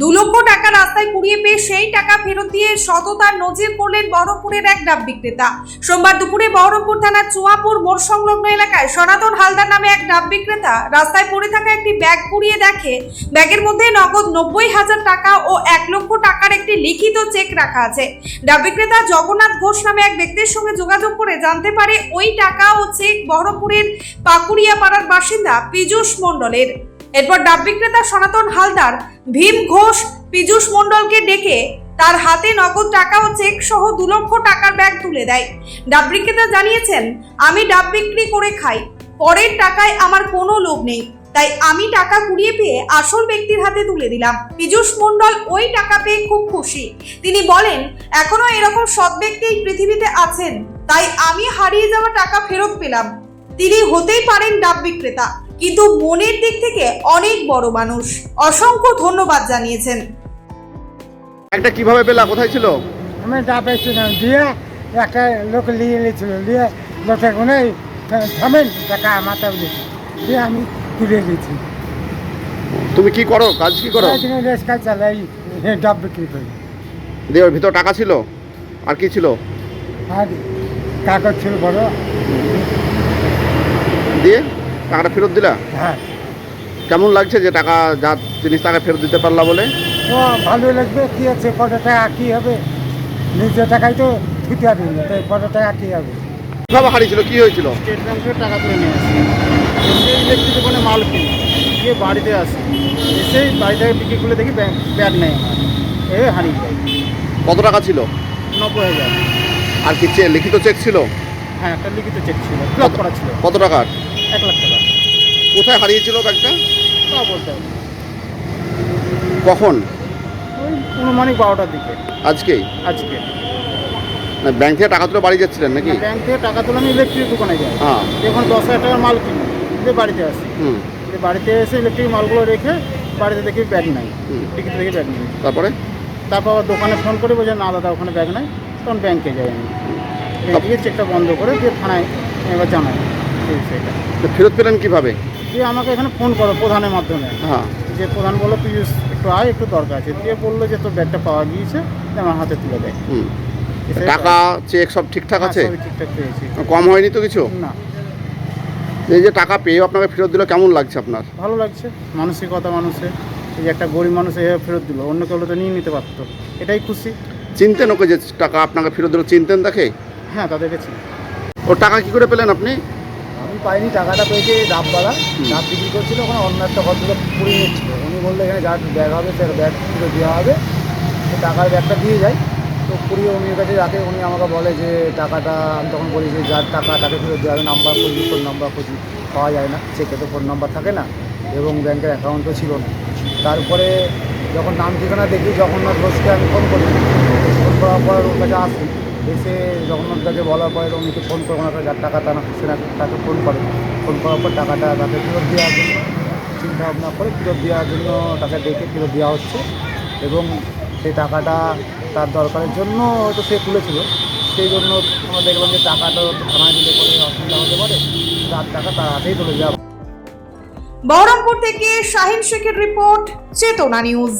দু লক্ষ টাকা রাস্তায় কুড়িয়ে পেয়ে সেই টাকা ফেরত দিয়ে সততার নজির করলেন বহরমপুরের এক ডাব বিক্রেতা। সোমবার দুপুরে বহরমপুর থানার চুয়াপুর মোড় সংলগ্ন এলাকায় সনাতন হালদার নামে এক ডাব বিক্রেতা রাস্তায় পড়ে থাকা একটি ব্যাগ কুড়িয়ে দেখে, ব্যাগের মধ্যে নগদ নব্বই হাজার টাকা ও এক লক্ষ টাকার একটি লিখিত চেক রাখা আছে। ডাব বিক্রেতা জগন্নাথ ঘোষ নামে এক ব্যক্তির সঙ্গে যোগাযোগ করে জানতে পারে ওই টাকা ও চেক বহরমপুরের পাকুড়িয়া পাড়ার বাসিন্দা পীযূষ মণ্ডলের। এরপর ডাব বিক্রেতা সনাতন হালদার ভীম ঘোষ, পীযূষ মণ্ডলকে ডেকে তার হাতে নগদ টাকা ও চেক সহ দু লক্ষ টাকার ব্যাগ তুলে দেয়। ডাব বিক্রেতা জানিয়েছেন, আমি ডাব বিক্রি করে খাই। পরের টাকায় আমার কোনো লোভ নেই। তাই আমি টাকা কুড়িয়ে পেয়ে আসল ব্যক্তির হাতে তুলে দিলাম। পীযূষ মণ্ডল ওই টাকা পেয়ে খুব খুশি। তিনি বলেন, এখনও এরকম সৎ ব্যক্তি এই পৃথিবীতে আছেন। তাই আমি হারিয়ে যাওয়া টাকা ফেরত পেলাম। তিনি হতেই পারেন ডাব বিক্রেতা। কিন্তু মনের দিক থেকে অনেক বড় মানুষ। অসংখ্য ধন্যবাদ জানিয়েছেন। একটা কীভাবে পেলা? কোথায় ছিল? আমি ডাবেছিলাম দিয়ে একটা লোক নিয়ে নিয়েছিল নিয়ে লোকে কোনো থামেন টাকা মাথা দিয়েছি দিয়ে আমি তুলে দিয়েছি। তুমি কি করো? কাজ কি করো? এখানে রেস্কা চালাই ডাব বিক্রি করি। দিয়ে ওর ভিতর টাকা ছিল? আর কি ছিল? আর কাগজ ছিল বড়। দিয়ে? টাকাটা ফেরত দিলা? হ্যাঁ। কেমন লাগছে যে টাকা যা জিনিস টাকা ফেরত দিতে পারলা বলে? তো ভালো লাগবে। কী আছে? কত টাকা কী হবে? নিজের টাকায় তো ছুটি হবে। না তাই কত টাকা কী হবে? কীভাবে হারিয়েছিল? কি হয়েছিল? স্টেট ব্যাংকের টাকা তুলে নিয়ে আসি। ইলেকট্রিক দোকানে মাল কিনি গিয়ে বাড়িতে আসি। এসেই বাড়ি থেকে বিক্রি করলে দেখি ব্যাগ ব্যাগ নেই এ হারিয়ে যায়। কত টাকা ছিল? নব্বই হাজার। আর কি লিখিত চেক ছিল? হ্যাঁ একটা লিখিত চেক ছিল। ব্লক করা ছিল। কত টাকার? এক লাখ টাকা। কোথায় হারিয়েছিল ব্যাগটা? তা বলতে হবে। কখন? ওই অনুমানিক বারোটার দিকে। আজকেই আজকে। না ব্যাংক থেকে টাকা তুলে বাড়ি যাচ্ছিলেন নাকি? ব্যাংক থেকে টাকা তুলে আমি ইলেকট্রিক দোকানে যাই। হ্যাঁ। এখন দশ হাজার টাকার মাল কিনি দিয়ে বাড়িতে আসি। হুম। দিয়ে বাড়িতে এসে ইলেকট্রিক মালগুলো রেখে বাড়িতে দেখি ব্যাগ নাই। টিকিট দেখি ব্যাগ নেই। তারপরে? তারপর আবার দোকানে ফোন করে বলছে না দাদা ওখানে ব্যাগ নাই। তখন ব্যাংকে যাই আমি। ব্যাংকে চেকটা বন্ধ করে দিয়ে থানায় এবার জানাই। এই বিষয়টা। তো ফেরত পেলেন কীভাবে? দিয়ে আমাকে এখানে ফোন করো প্রধানের মাধ্যমে। হ্যাঁ। যে প্রধান বলল পিউষ একটু আয় একটু দরকার আছে। দিয়ে বলল যে তোর ব্যাগটা পাওয়া গিয়েছে আমার হাতে তুলে দেয় হুম। টাকা চেক সব ঠিকঠাক হ্যাঁ, আছে? ঠিকঠাক পেয়েছি। কম হয়নি তো কিছু? না। এই যে টাকা পেয়ে আপনাকে ফেরত দিল কেমন লাগছে আপনার? ভালো লাগছে। মানসিকতা মানুষের। এই যে একটা গরিব মানুষ এভাবে ফেরত দিল অন্য কেউ তো নিয়ে নিতে পারতো। এটাই খুশি। চিনতেন ওকে যে টাকা আপনাকে ফেরত দিল চিনতেন দেখে হ্যাঁ তাদেরকে চিনি। ওর টাকা কি করে পেলেন আপনি? আমি পাইনি টাকাটা পেয়েছে ডাবওয়ালা। ডাব বিক্রি করছিল ওখানে অন্য একটা ভদ্রলোক পুড়িয়ে নিচ্ছিল উনি বলল এখানে যার ব্যাগ হবে তার ব্যাগ পুরো দেওয়া হবে। তো টাকার ব্যাগটা দিয়ে যায় তো পুড়িয়ে উনির কাছে রাখে। উনি আমাকে বলে যে টাকাটা আমি তখন বলি যে যার টাকা তাকে ফেরত দেওয়া হবে। নাম্বার খুঁজি ফোন নাম্বার খুঁজি। পাওয়া যায় না। চেকে তো ফোন নাম্বার থাকে না এবং ব্যাংকের অ্যাকাউন্টও ছিল না। তারপরে যখন নাম ঠিকানা দেখি জগন্নাথ ঘোষকে আমি ফোন করি। ফোন করার পর ওর কাছে আসি। এসে জগন্নাথ দাকে বলার পরে উনিকে ফোন করে ওনাকে যার টাকা তারা সে নাকি তাকে ফোন করে। ফোন করার পর টাকাটা তাকে ফেরত দেওয়ার জন্য চিন্তা ভাবনা করে ফেরত দেওয়ার জন্য তাকে ডেকে ফেরত দেওয়া হচ্ছে। এবং সেই টাকাটা তার দরকারের জন্য হয়তো সে তুলেছিল। সেই জন্য আমরা দেখলাম যে টাকাটা থানায় দিলে পরে অসুবিধা হতে পারে, তার টাকা তার হাতেই তুলে যাবে। বহরমপুর থেকে শাহিন শেখের রিপোর্ট, চেতনা নিউজ।